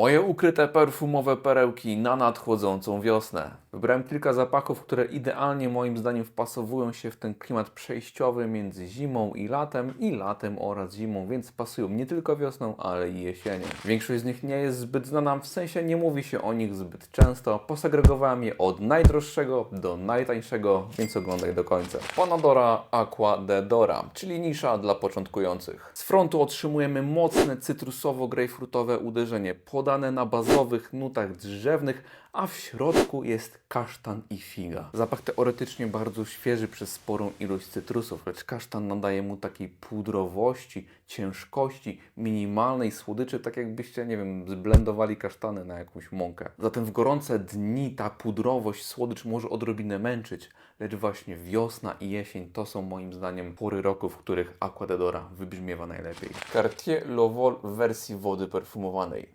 Moje ukryte perfumowe perełki na nadchodzącą wiosnę. Wybrałem kilka zapachów, które idealnie moim zdaniem wpasowują się w ten klimat przejściowy między zimą i latem i latem oraz zimą, więc pasują nie tylko wiosną, ale i jesienią. Większość z nich nie jest zbyt znana, w sensie nie mówi się o nich zbyt często. Posegregowałem je od najdroższego do najtańszego, więc oglądaj do końca. Panadora Aqua de Dora, czyli nisza dla początkujących. Z frontu otrzymujemy mocne cytrusowo-grejpfrutowe uderzenie, podane na bazowych nutach drzewnych, a w środku jest kasztan i figa. Zapach teoretycznie bardzo świeży przez sporą ilość cytrusów, lecz kasztan nadaje mu takiej pudrowości, ciężkości, minimalnej słodyczy, tak jakbyście, nie wiem, zblendowali kasztany na jakąś mąkę. Zatem w gorące dni ta pudrowość, słodycz może odrobinę męczyć, lecz właśnie wiosna i jesień to są moim zdaniem pory roku, w których Aquadedora wybrzmiewa najlepiej. Cartier Lovol w wersji wody perfumowanej.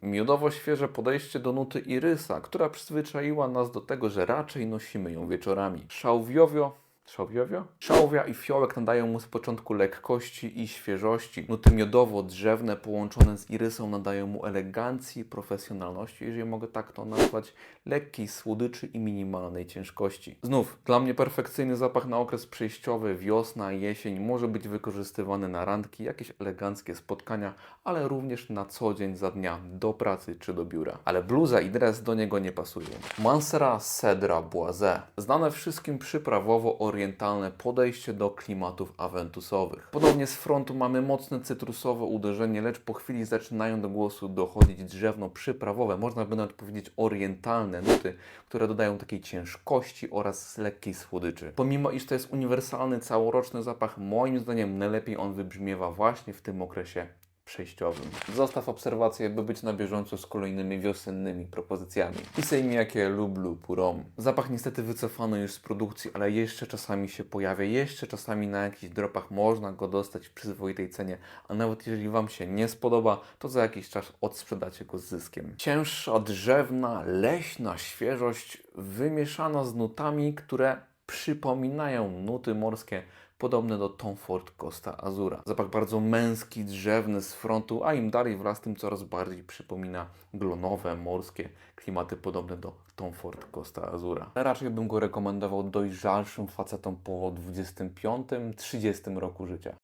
Miodowo-świeże podejście do nuty irysa, która przyzwyczaiła nas do tego, że raczej nosimy ją wieczorami. Szałwiowio Szałwiowio? Szałwia i fiołek nadają mu z początku lekkości i świeżości. Nuty miodowo-drzewne połączone z irysą nadają mu elegancji profesjonalności, jeżeli mogę tak to nazwać, lekkiej słodyczy i minimalnej ciężkości. Znów, dla mnie perfekcyjny zapach na okres przejściowy, wiosna, jesień może być wykorzystywany na randki, jakieś eleganckie spotkania, ale również na co dzień za dnia do pracy czy do biura. Ale bluza i dres do niego nie pasują. Mansera Cedra Boise. Znane wszystkim przyprawowo orientalne podejście do klimatów aventusowych. Podobnie z frontu mamy mocne cytrusowe uderzenie, lecz po chwili zaczynają do głosu dochodzić drzewno-przyprawowe, można by nawet powiedzieć orientalne nuty, które dodają takiej ciężkości oraz lekkiej słodyczy. Pomimo iż to jest uniwersalny, całoroczny zapach, moim zdaniem najlepiej on wybrzmiewa właśnie w tym okresie przejściowym. Zostaw obserwację, by być na bieżąco z kolejnymi wiosennymi propozycjami. Pisaj mi jakie lub lub rom. Zapach niestety wycofano już z produkcji, ale jeszcze czasami się pojawia, jeszcze czasami na jakichś dropach można go dostać w przyzwoitej cenie, a nawet jeżeli Wam się nie spodoba, to za jakiś czas odsprzedacie go z zyskiem. Cięższa, drzewna, leśna świeżość wymieszana z nutami, które przypominają nuty morskie podobne do Tom Ford Costa Azura. Zapach bardzo męski, drzewny z frontu, a im dalej w las, tym coraz bardziej przypomina glonowe, morskie klimaty podobne do Tom Ford Costa Azura. Raczej bym go rekomendował dojrzalszym facetom po 25-30 roku życia.